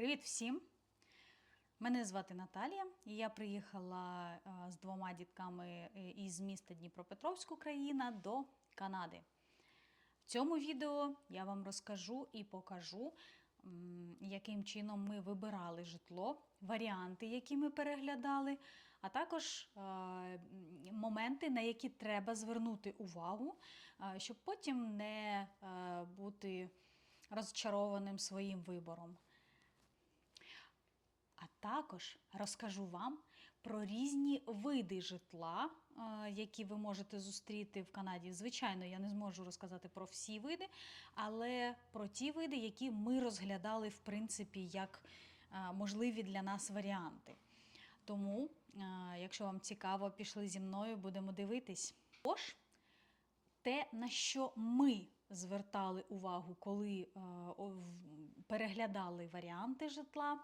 Привіт всім! Мене звати Наталія, і я приїхала е, з двома дітками е, із міста Дніпропетровськ, Україна до Канади. В цьому відео я вам розкажу і покажу, яким чином ми вибирали житло, варіанти, які ми переглядали, а також е, моменти, на які треба звернути увагу, щоб потім не бути розчарованим своїм вибором. Також розкажу вам про різні види житла, е, які ви можете зустріти в Канаді. Звичайно, я не зможу розказати про всі види, але про ті види, які ми розглядали в принципі як е, можливі для нас варіанти. Тому, е, якщо вам цікаво, пішли зі мною, будемо дивитись. Тож, те, на що ми звертали увагу, коли переглядали варіанти житла.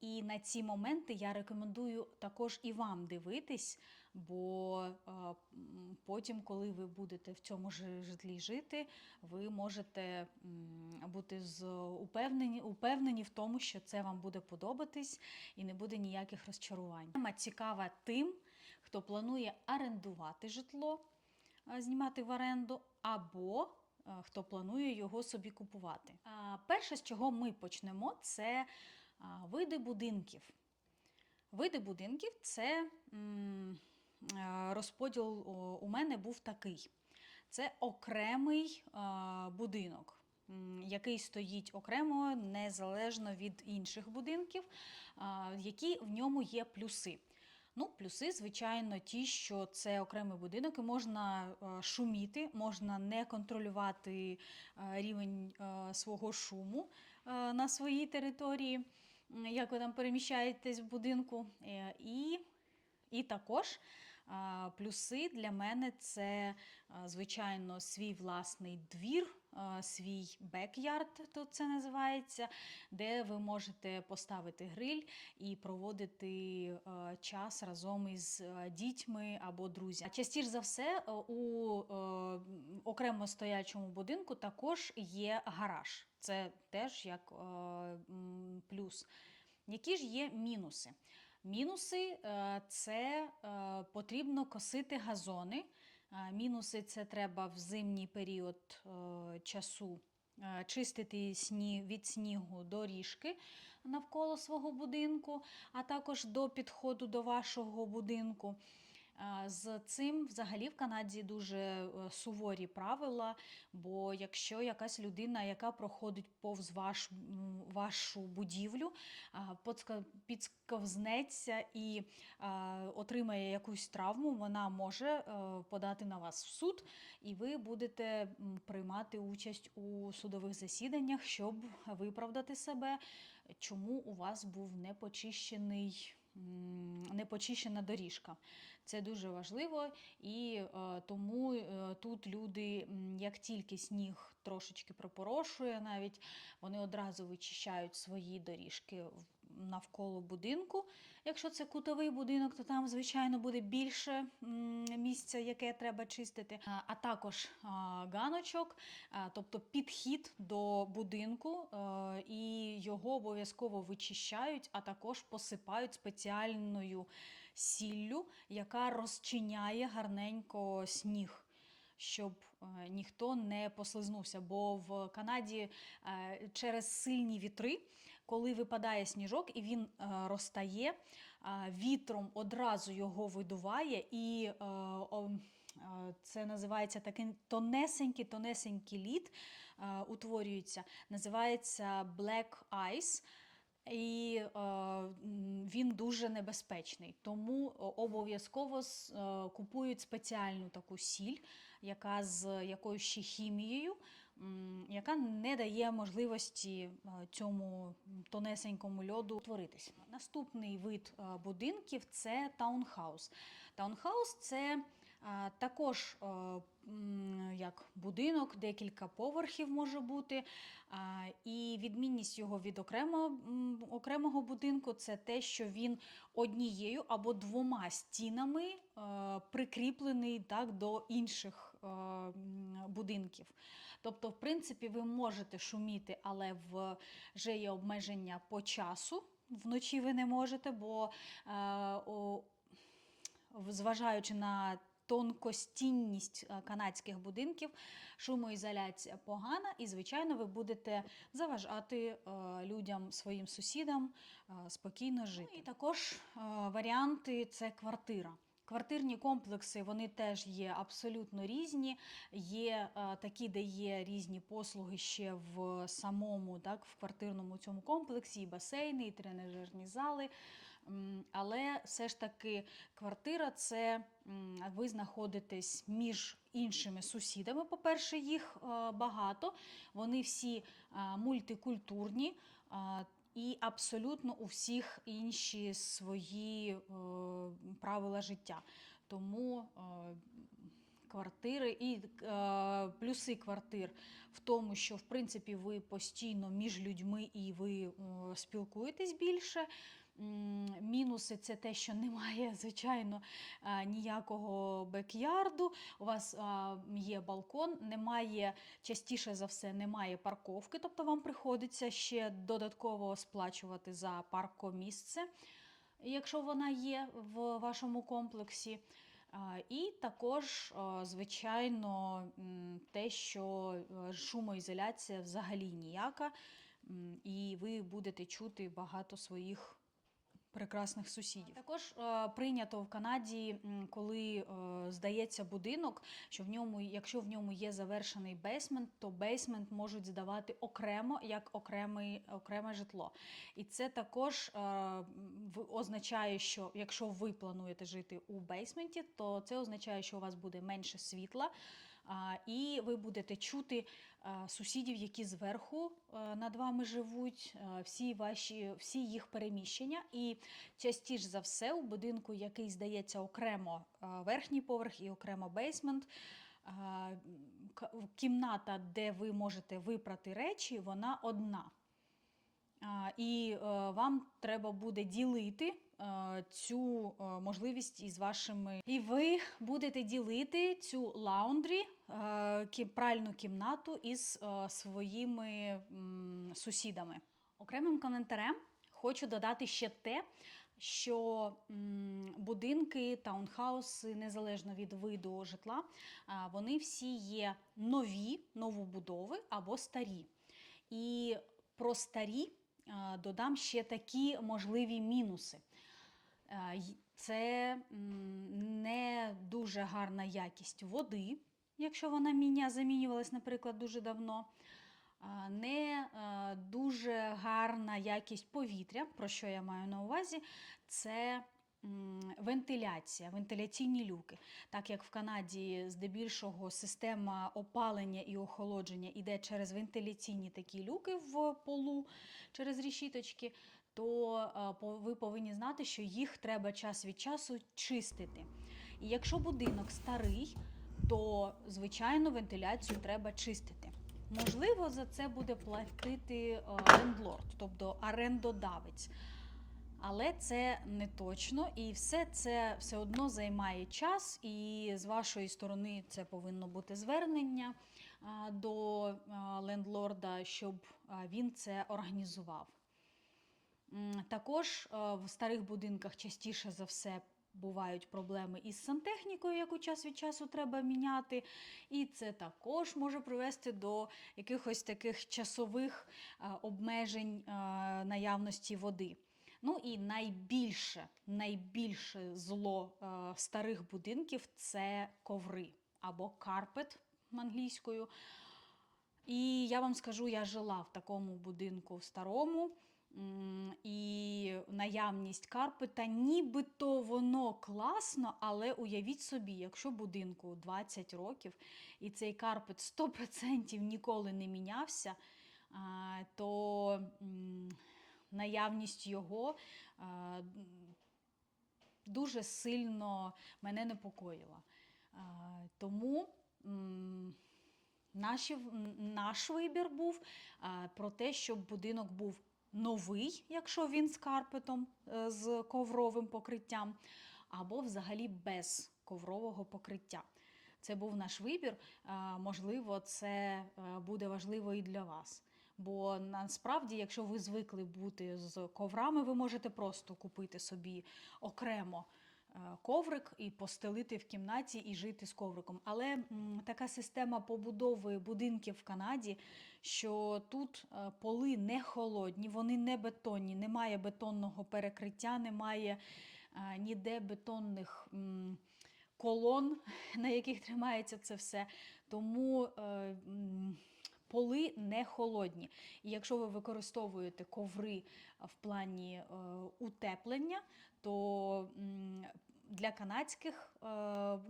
І на ці моменти я рекомендую також і вам дивитись, бо е, потім, коли ви будете в цьому ж житлі жити, ви можете бути упевнені, упевнені в тому, що це вам буде подобатись і не буде ніяких розчарувань. Тема цікава тим, хто планує орендувати житло, е, знімати в оренду, або е, хто планує його собі купувати. Перше, з чого ми почнемо, це види будинків. Види будинків це е, розподіл у мене був такий. Це окремий будинок, який стоїть окремо, незалежно від інших будинків, які в ньому є плюси. Ну, плюси, звичайно, ті, що це окремий будинок, і можна е, шуміти, можна не контролювати е, рівень свого шуму на своїй території, як ви там переміщаєтесь в будинку. Е, І, і також плюси для мене це, звичайно, свій власний двір, свій бекярд, тут це називається, де ви можете поставити гриль і проводити е, час разом із е, дітьми або друзями. Частіше за все, е, у е, окремо стоячому будинку також є гараж. Це теж як е, плюс. Які ж є мінуси? Мінуси е, це е, потрібно косити газони. Мінуси це треба в зимній період е, часу е, чистити сні, від снігу доріжки навколо свого будинку, а також до підходу до вашого будинку. З цим взагалі в Канаді дуже е, суворі правила, бо якщо якась людина, яка проходить повз ваш, вашу будівлю, підсковзнеться і отримає якусь травму, вона може е, подати на вас в суд, і ви будете приймати участь у судових засіданнях, щоб виправдати себе, чому у вас був непочищений. Непочищена доріжка. Це дуже важливо, і е, тому е, тут люди, як тільки сніг трошечки пропорошує, навіть вони одразу вичищають свої доріжки навколо будинку. Якщо це кутовий будинок, то там, звичайно, буде більше місця, яке треба чистити. А, також ганочок, тобто підхід до будинку, е, і його обов'язково вичищають, а також посипають спеціальною сіллю, яка розчиняє гарненько сніг щоб е, ніхто не послизнувся. Бо в Канаді е, через сильні вітри, коли випадає сніжок і він е, розтає, е, вітром одразу його видуває і. е, Це називається такий тонесенький, тонесенький лід утворюється. Називається Black Ice. І е, він дуже небезпечний, тому обов'язково е, купують спеціальну таку сіль, яка з якоюсь ще хімією, яка не дає можливості е, цьому тонесенькому льоду утворитись. Наступний вид е, будинків це таунхаус. Таунхаус це Також е, як будинок, декілька поверхів може бути. І відмінність його від окремо, окремого будинку це те, що він однією або двома стінами прикріплений так, до інших будинків. Тобто, в принципі, ви можете шуміти, але вже є обмеження по часу. Вночі ви не можете, бо е, зважаючи на тонкостінність е, канадських будинків, шумоізоляція погана, і, звичайно, ви будете заважати е, людям, своїм сусідам е, спокійно жити. і також е, варіанти це квартира. Квартирні комплекси вони теж є абсолютно різні. Є е, такі, де є різні послуги ще в самому, так, в квартирному цьому комплексі, і басейни, і тренажерні зали. Але все ж таки квартира це ви знаходитесь між іншими сусідами. По-перше, їх е, багато, вони всі е, мультикультурні. І абсолютно у всіх інші свої е, правила життя. Тому е, квартири і е, плюси квартир в тому, що в принципі ви постійно між людьми і ви е, спілкуєтесь більше. Мінуси це те, що немає, звичайно, е, ніякого бекярду. У вас е, є балкон, немає частіше за все немає парковки, тобто вам приходиться ще додатково сплачувати за паркомісце, якщо вона є в вашому комплексі. І також, е, звичайно, те, що е, шумоізоляція взагалі ніяка, і ви будете чути багато своїх прекрасних сусідів. Також е, прийнято в Канаді, коли е, здається будинок, що в ньому, якщо в ньому є завершений бейсмент, то бейсмент можуть здавати окремо як окремий, окреме житло. І це також е, означає, що якщо ви плануєте жити у бейсменті, то це означає, що у вас буде менше світла. І ви будете чути е, сусідів, які зверху е, над вами живуть, е, всі ваші, всі їх переміщення. І частіше за все у будинку, який здається окремо верхній поверх і окремо бейсмент. Кімната, де ви можете випрати речі, вона одна. І вам треба буде ділити цю можливість із вашими. І ви будете ділити цю лаундрі, пральну кімнату із е, своїми сусідами. Окремим коментарем хочу додати ще те, що будинки, таунхауси, незалежно від виду житла, а, вони всі є нові, новобудови або старі. І про старі додам ще такі можливі мінуси. Е, Це не дуже гарна якість води, якщо вона міня замінювалась, наприклад, дуже давно. Не дуже гарна якість повітря, про що я маю на увазі, це вентиляція, вентиляційні люки. Так як в Канаді здебільшого система опалення і охолодження йде через вентиляційні такі люки в полу, через рішіточки, то ви повинні знати, що їх треба час від часу чистити. І якщо будинок старий, то звичайно вентиляцію треба чистити. Можливо, за це буде платити е, лендлорд, тобто орендодавець. Але це не точно, і все це все одно займає час, і з вашої сторони це повинно бути звернення до лендлорда, щоб він це організував. Також е, в старих будинках частіше за все бувають проблеми із сантехнікою, яку час від часу треба міняти. І це також може привести до якихось таких часових е, обмежень е, наявності води. Ну і найбільше, найбільше зло е, старих будинків це коври або карпет англійською. І я вам скажу, я жила в такому будинку старому. І наявність карпета, нібито воно класно, але уявіть собі, якщо будинку 20 років і цей карпет 100% ніколи не мінявся, то наявність його дуже сильно мене непокоїла. Тому наші, наш вибір був про те, щоб будинок був новий, якщо він з карпетом, е, з ковровим покриттям, або взагалі без коврового покриття. Це був наш вибір. Е, Можливо, це е, буде важливо і для вас. Бо насправді, якщо ви звикли бути з коврами, ви можете просто купити собі окремо коврик і постелити в кімнаті і жити з ковриком. Але така система побудови будинків в Канаді, що тут е, поли не холодні, вони не бетонні, немає бетонного перекриття, немає е, ніде бетонних. Колон, на яких тримається це все. Тому е, поли не холодні. І якщо ви використовуєте коври в плані е, утеплення, то для канадських е,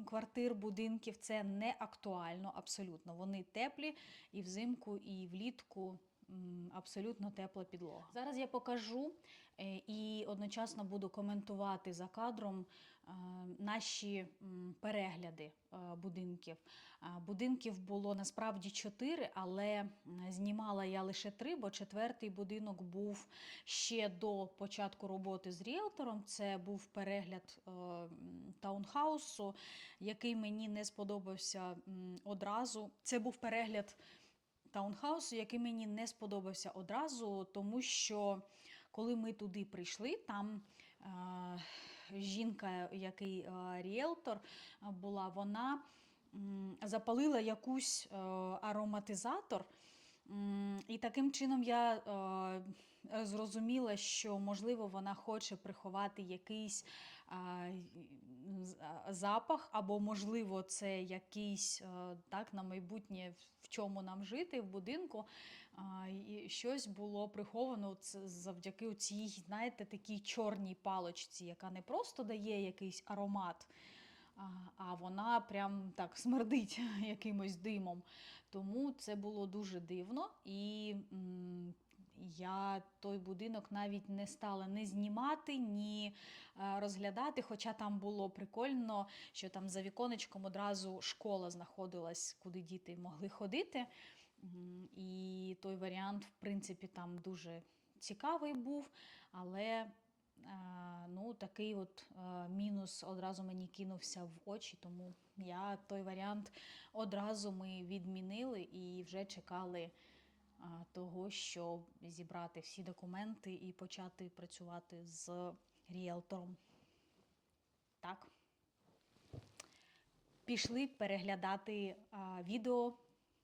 квартир, будинків це не актуально абсолютно. Вони теплі і взимку, і влітку. Абсолютно тепла підлога. Зараз я покажу е, і одночасно буду коментувати за кадром е, наші перегляди е, будинків. Будинків було насправді чотири, але знімала я лише три, бо четвертий будинок був ще до початку роботи з ріелтором. Це був перегляд е, таунхаусу, який мені не сподобався одразу. Це був перегляд таунхаусу, який мені не сподобався одразу, тому що коли ми туди прийшли, там. е, Жінка, який е, ріелтор була, вона запалила якусь е, ароматизатор. І таким чином я е, зрозуміла, що можливо вона хоче приховати якийсь запах, або, можливо, це якийсь так на майбутнє, в чому нам жити в будинку. І щось було приховано завдяки цій, знаєте, такій чорній палочці, яка не просто дає якийсь аромат, а, вона прям так смердить якимось димом. Тому це було дуже дивно. І я той будинок навіть не стала не знімати, ні е, розглядати. Хоча там було прикольно, що там за віконечком одразу школа знаходилась, куди діти могли ходити. І той варіант, в принципі, там дуже цікавий був, але е, ну, такий от е, мінус одразу мені кинувся в очі, тому я той варіант одразу ми відмінили і вже чекали того, щоб зібрати всі документи і почати працювати з ріелтором. Так. Пішли переглядати а, відео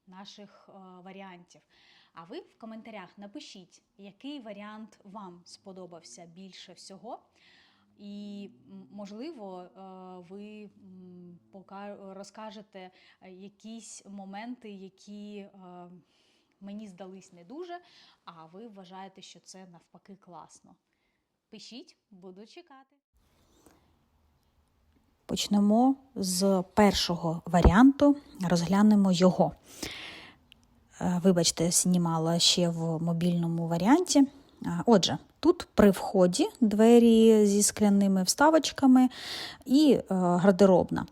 наших варіантів. А ви в коментарях напишіть, який варіант вам сподобався більше всього. І, можливо, е, ви розкажете е, якісь моменти, які е, мені здались не дуже, а ви вважаєте, що це навпаки класно. Пишіть, буду чекати. Почнемо з першого варіанту, розглянемо його. Е, Вибачте, знімала ще в мобільному варіанті. Отже, тут при вході двері зі скляними вставочками і е, гардеробна.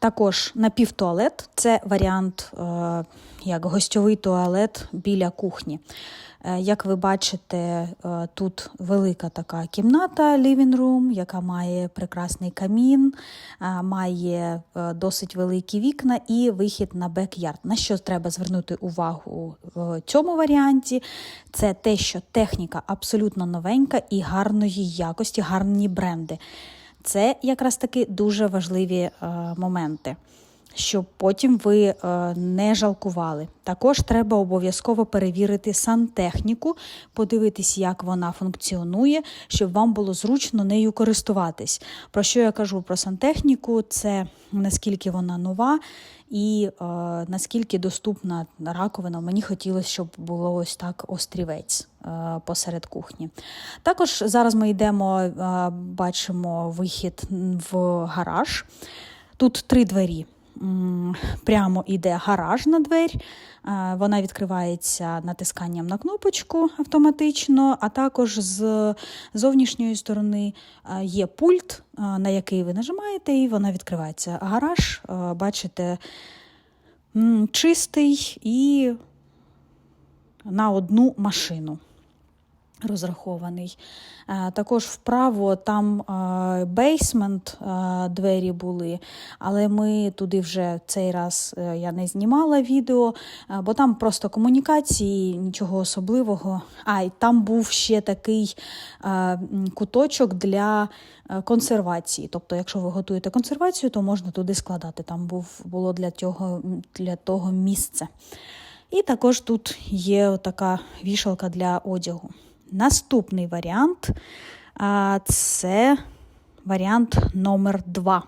Також напівтуалет це варіант е, як гостьовий туалет біля кухні. Е, Як ви бачите, е, тут велика така кімната living room, яка має прекрасний камін, має досить великі вікна і вихід на бек-ярд. На що треба звернути увагу в цьому варіанті? Це те, що техніка абсолютно новенька і гарної якості, гарні бренди. Це якраз таки дуже важливі е, моменти, щоб потім ви е, не жалкували. Також треба обов'язково перевірити сантехніку, подивитись, як вона функціонує, щоб вам було зручно нею користуватись. Про що я кажу про сантехніку? Це наскільки вона нова і е, наскільки доступна раковина. Мені хотілося, щоб було ось так острівець е, посеред кухні. Також зараз ми йдемо, е, бачимо вихід в гараж. Тут три двері. Прямо йде гаражна двері, е, вона відкривається натисканням на кнопочку автоматично, а також з зовнішньої сторони е, є пульт, е, на який ви нажимаєте, і вона відкривається. Гараж, бачите, чистий і на одну машину. Розрахований. Е, Також вправо там бейсмент двері були, але ми туди вже цей раз е, я не знімала відео, е, бо там просто комунікації, нічого особливого. А, і там був ще такий куточок для консервації. Тобто, якщо ви готуєте консервацію, то можна туди складати. Там був, було для того, для того місце. І також тут є така вішалка для одягу. Наступний варіант це варіант номер 2.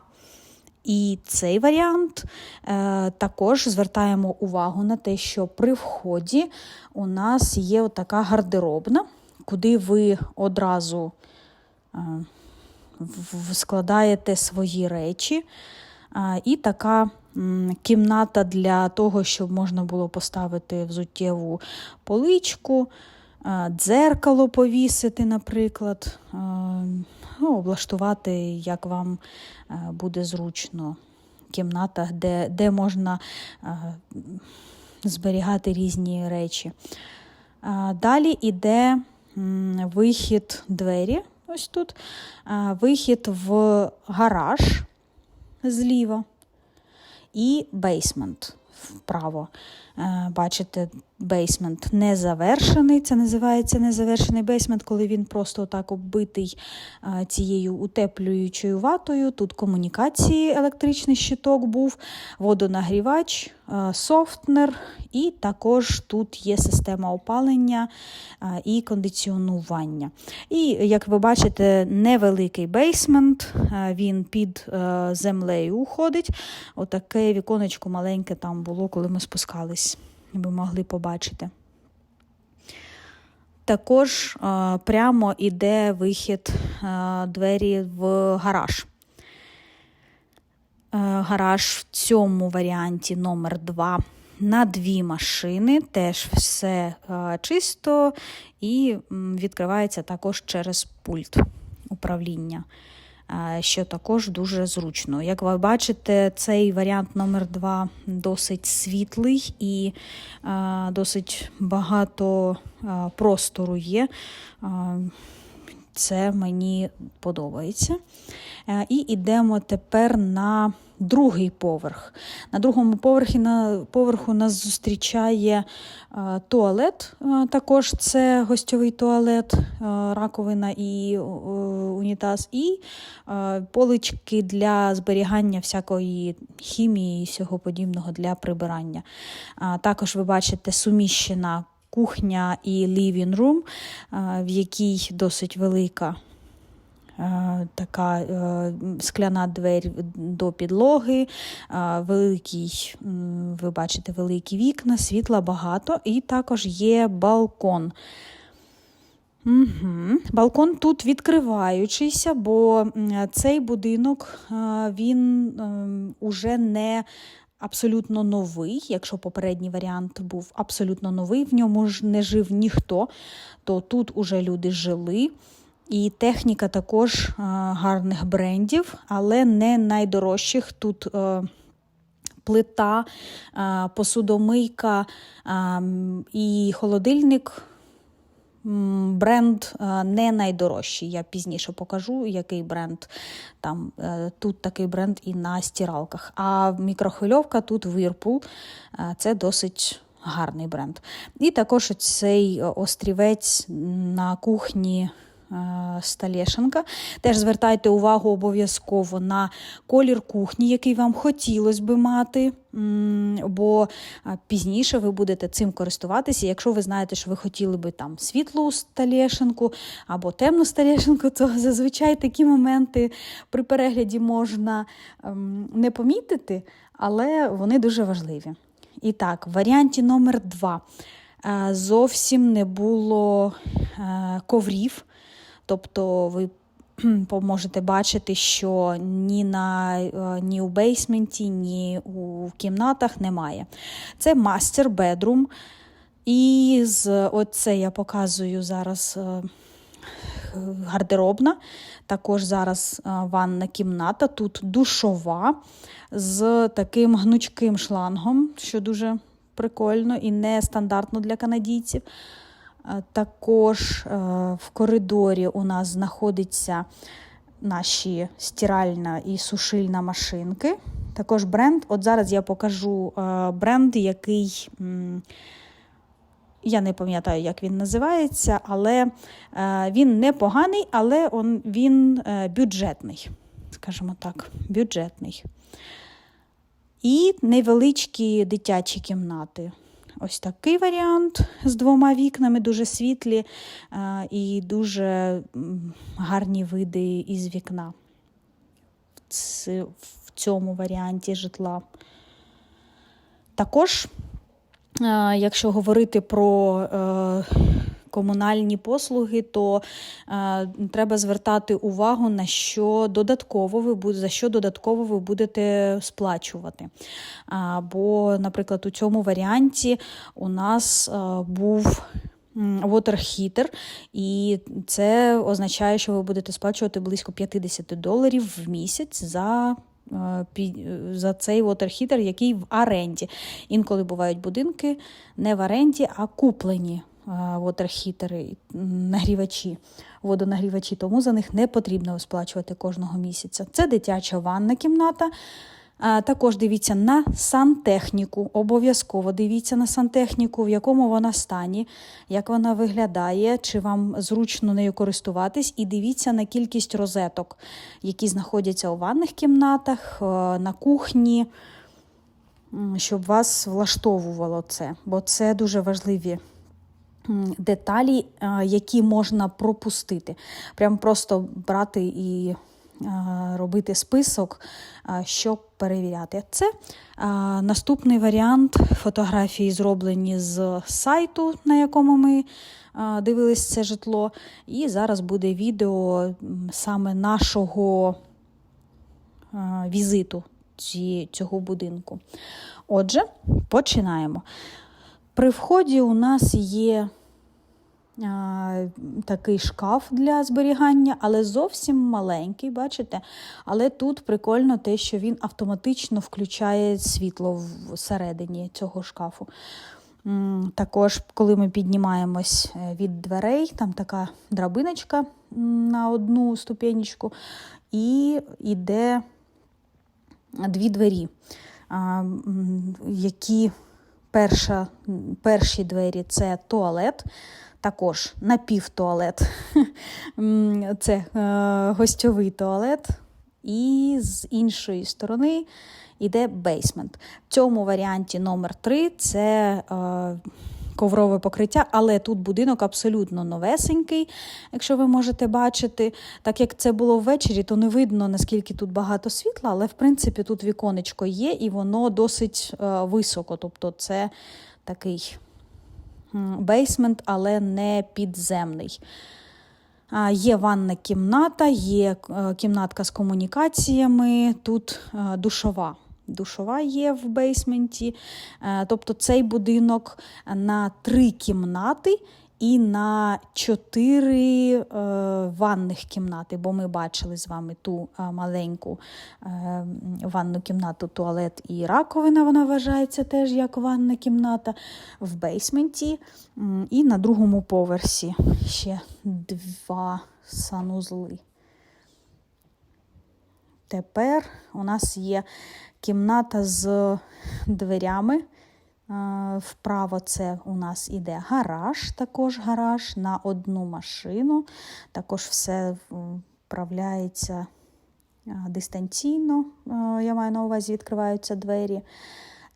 І цей варіант е, також звертаємо увагу на те, що при вході у нас є така гардеробна, куди ви одразу е, складаєте свої речі. А, І така м, кімната для того, щоб можна було поставити взуттєву поличку, дзеркало повісити, наприклад, ну, облаштувати, як вам буде зручно. Кімната, де, де можна зберігати різні речі. Далі йде вихід двері. Ось тут. Вихід в гараж зліва і бейсмент вправо. Е, Бачите, бейсмент не завершений. Це називається незавершений бейсмент, коли він просто так оббитий е, цією утеплюючою ватою. Тут комунікації, електричний щиток був, водонагрівач, е, софтнер, і також тут є система опалення і кондиціонування. І, як ви бачите, невеликий бейсмент, він під землею уходить. Отаке віконечко маленьке там було, коли ми спускались, ви могли побачити. Також е, прямо іде вихід е, двері в гараж. Е, Гараж в цьому варіанті номер 2 на дві машини, теж все чисто і відкривається також через пульт управління, що також дуже зручно. Як ви бачите, цей варіант номер 2 досить світлий і е, досить багато е, простору є. Це мені подобається. Е, І йдемо тепер на другий поверх. На другому поверхі на поверху нас зустрічає е, туалет. Е, Також це гостьовий туалет, раковина і унітаз, і полички для зберігання всякої хімії і всього подібного для прибирання. Також ви бачите суміщена кухня і living room, е, в якій досить велика е, така е, скляна двері до підлоги, великий, ви бачите, великі вікна, світла багато, і також є балкон. Угу. Балкон тут відкриваючийся, бо цей будинок він ем, уже не абсолютно новий. Якщо попередній варіант був абсолютно новий, в ньому ж не жив ніхто, то тут уже люди жили. І техніка також е, гарних брендів, але не найдорожчих. Тут е, плита, е, посудомийка е, і холодильник. Бренд е, не найдорожчий. Я пізніше покажу, який бренд там. е, Тут такий бренд і на стиралках. А мікрохвильовка тут Whirlpool. Е, Це досить гарний бренд. І також цей острівець на кухні. Е, Сталєшенка. Теж звертайте увагу обов'язково на колір кухні, який вам хотілося би мати, бо пізніше ви будете цим користуватися. Якщо ви знаєте, що ви хотіли би там світлу сталєшенку або темну сталєшенку, то зазвичай такі моменти при перегляді можна ем, не помітити, але вони дуже важливі. І так, в варіанті номер два е, зовсім не було е, коврів. Тобто ви можете бачити, що ні, на, е, ні у бейсменті, ні у кімнатах немає. Це мастер бедрум. І з оце я показую зараз е, гардеробна. Також зараз е, ванна кімната. Тут душова з таким гнучким шлангом, що дуже прикольно і нестандартно для канадійців. Також е, в коридорі у нас знаходиться наші стиральна і сушильна машинки. Також бренд. От зараз я покажу е, бренд, який. Я не пам'ятаю, як він називається, але е, він непоганий, але он, він бюджетний, скажімо так, бюджетний. І невеличкі дитячі кімнати. Ось такий варіант з двома вікнами, дуже світлі е, і дуже гарні види із вікна в цьому варіанті житла. Також, е, якщо говорити про е, комунальні послуги, то е, треба звертати увагу на що додатково ви за що додатково ви будете сплачувати. А, Бо, наприклад, у цьому варіанті у нас е, був м, water heater, і це означає, що ви будете сплачувати близько 50 доларів в місяць за. е, За цей water heater, який в оренді. Інколи бувають будинки не в оренді, а куплені вотерхітери, нагрівачі, водонагрівачі, тому за них не потрібно сплачувати кожного місяця. Це дитяча ванна кімната. Також дивіться на сантехніку. Обов'язково дивіться на сантехніку, в якому вона стані, як вона виглядає, чи вам зручно нею користуватись, і дивіться на кількість розеток, які знаходяться у ванних кімнатах, е, на кухні, щоб вас влаштовувало це, бо це дуже важливі деталі, е, які можна пропустити. Прям просто брати і е, робити список, е, щоб перевіряти. Це наступний варіант фотографії, зроблені з сайту, на якому ми дивились це житло. І зараз буде відео саме нашого візиту цього будинку. Отже, починаємо. При вході у нас є а, такий шкаф для зберігання, але зовсім маленький, бачите? Але тут прикольно те, що він автоматично включає світло всередині цього шкафу. Також, коли ми піднімаємось е, від дверей, там така драбиночка на одну ступенечку, і йде дві двері, які перша, перші двері це туалет, також напівтуалет. Це е, гостьовий туалет. І з іншої сторони йде бейсмент. В цьому варіанті номер 3 це е, коврове покриття, але тут будинок абсолютно новесенький, якщо ви можете бачити. Так як це було ввечері, то не видно, наскільки тут багато світла, але в принципі тут віконечко є і воно досить е, високо. Тобто це такий бейсмент, але не підземний. Є ванна кімната, є е, кімнатка з комунікаціями, тут е, душова. Душова є в бейсменті. Е, Тобто цей будинок на три кімнати і на чотири е, ванних кімнати, бо ми бачили з вами ту е, маленьку е, ванну кімнату, туалет і раковина, вона вважається теж як ванна кімната в бейсменті. І на другому поверсі ще два санузли. Тепер у нас є кімната з дверями. Е, Вправо це у нас іде гараж, також гараж на одну машину. Також все вправляється е, дистанційно, е, я маю на увазі, відкриваються двері.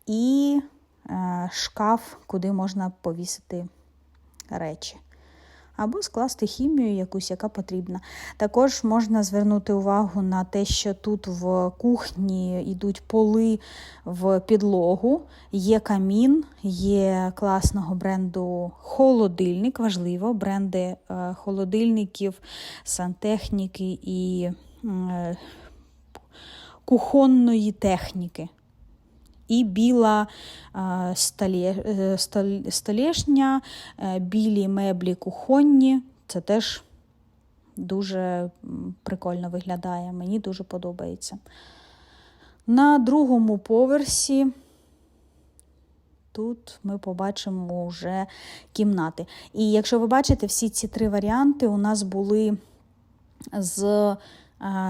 І шкаф, куди можна повісити речі. Або скласти хімію якусь, яка потрібна. Також можна звернути увагу на те, що тут в кухні йдуть поли в підлогу, є камін, є класного бренду холодильник, важливо, бренди е, холодильників, сантехніки і е, кухонної техніки. І біла столє, е, е, білі меблі кухонні. Це теж дуже прикольно виглядає. Мені дуже подобається. На другому поверсі тут ми побачимо вже кімнати. І якщо ви бачите, всі ці три варіанти у нас були з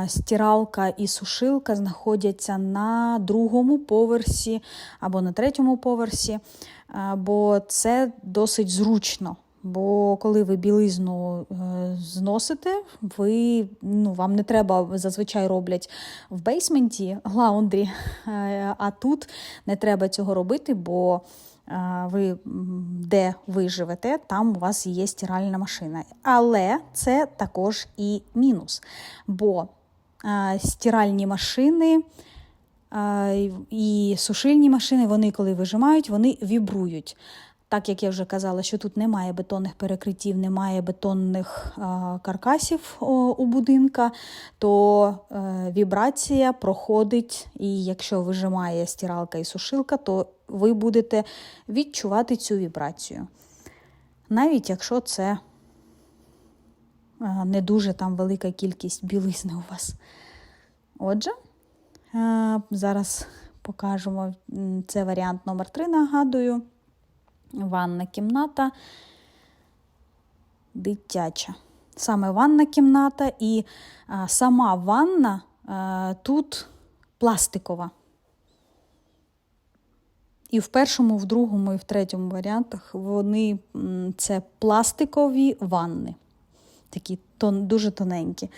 стиралка і сушилка знаходяться на другому поверсі або на третьому поверсі, бо це досить зручно. Бо коли ви білизну е, зносите, ви, ну, вам не треба зазвичай роблять в бейсменті лаундрі, е, а тут не треба цього робити, бо ви де ви живете, там у вас є стиральна машина. Але це також і мінус. Бо стиральні машини і сушильні машини, вони, коли вижимають, вони вібрують. Так як я вже казала, що тут немає бетонних перекриттів, немає бетонних каркасів у будинка, то е, вібрація проходить, і якщо вижимає стиралка і сушилка, то ви будете відчувати цю вібрацію. Навіть якщо це е, не дуже там велика кількість білизни у вас. Отже, е, зараз покажемо це варіант номер 3, нагадую. Ванна кімната дитяча. Саме ванна кімната і а, сама ванна а, тут пластикова. І в першому, в другому і в третьому варіантах вони це пластикові ванни. Такі тон, дуже тоненькі.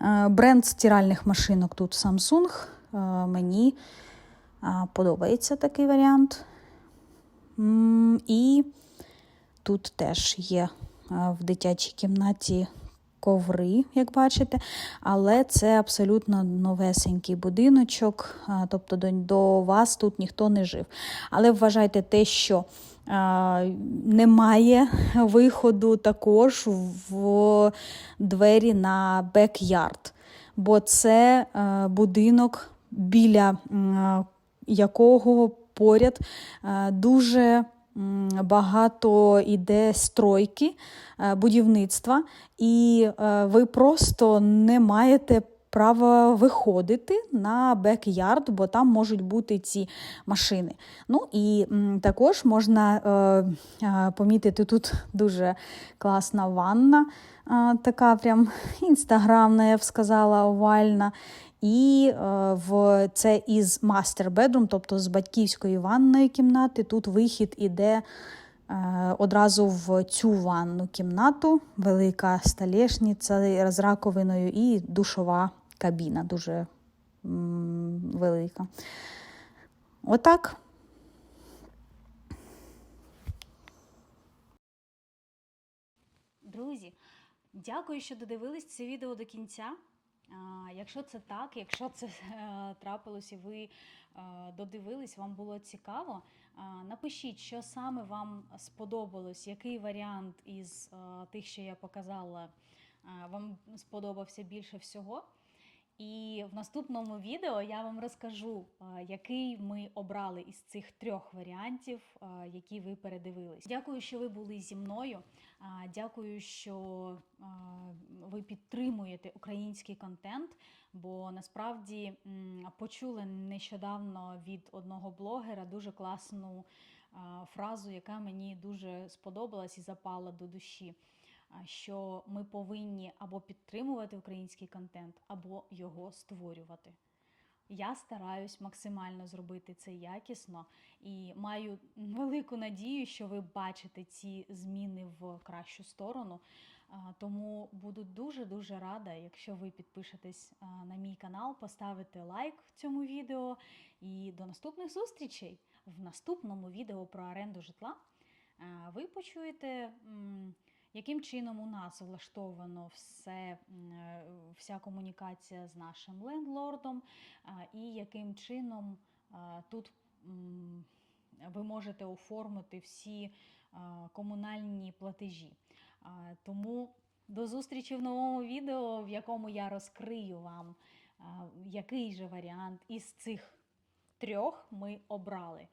Е, Бренд стиральних машинок тут Samsung. Е, Мені подобається такий варіант. І тут теж є в дитячій кімнаті коври, як бачите, але це абсолютно новесенький будиночок, тобто до, вас тут ніхто не жив. Але вважайте те, що а, немає виходу також в двері на бек-ярд, бо це будинок біля якого поряд е, дуже багато іде стройки, е, будівництва, і е, ви просто не маєте права виходити на бек-ярд, бо там можуть бути ці машини. Ну і також можна е, е, помітити тут дуже класна ванна, е, така прям інстаграмна, я б сказала, овальна. І е, в це із bedroom, тобто з батьківської ванної кімнати. Тут вихід іде е, одразу в цю ванну кімнату, велика столешниця з раковиною і душова кабіна дуже велика. Отак. Друзі, дякую, що додивились це відео до кінця. Якщо це так, якщо це е, трапилось і ви е, додивились, вам було цікаво, напишіть, що саме вам сподобалось, який варіант із е, тих, що я показала, е, вам сподобався більше всього. І в наступному відео я вам розкажу, який ми обрали із цих трьох варіантів, які ви передивились. Дякую, що ви були зі мною. Дякую, що ви підтримуєте український контент, бо насправді почули нещодавно від одного блогера дуже класну фразу, яка мені дуже сподобалась і запала до душі. Що ми повинні або підтримувати український контент, або його створювати. Я стараюсь максимально зробити це якісно і маю велику надію, що ви бачите ці зміни в кращу сторону. Тому буду дуже-дуже рада, якщо ви підпишетесь на мій канал, поставите лайк цьому відео. І до наступних зустрічей! В наступному відео про оренду житла ви почуєте. Яким чином у нас влаштовано все, е, вся комунікація з нашим лендлордом, і яким чином тут ви можете оформити всі комунальні платежі. Тому до зустрічі в новому відео, в якому я розкрию вам, який же варіант із цих трьох ми обрали.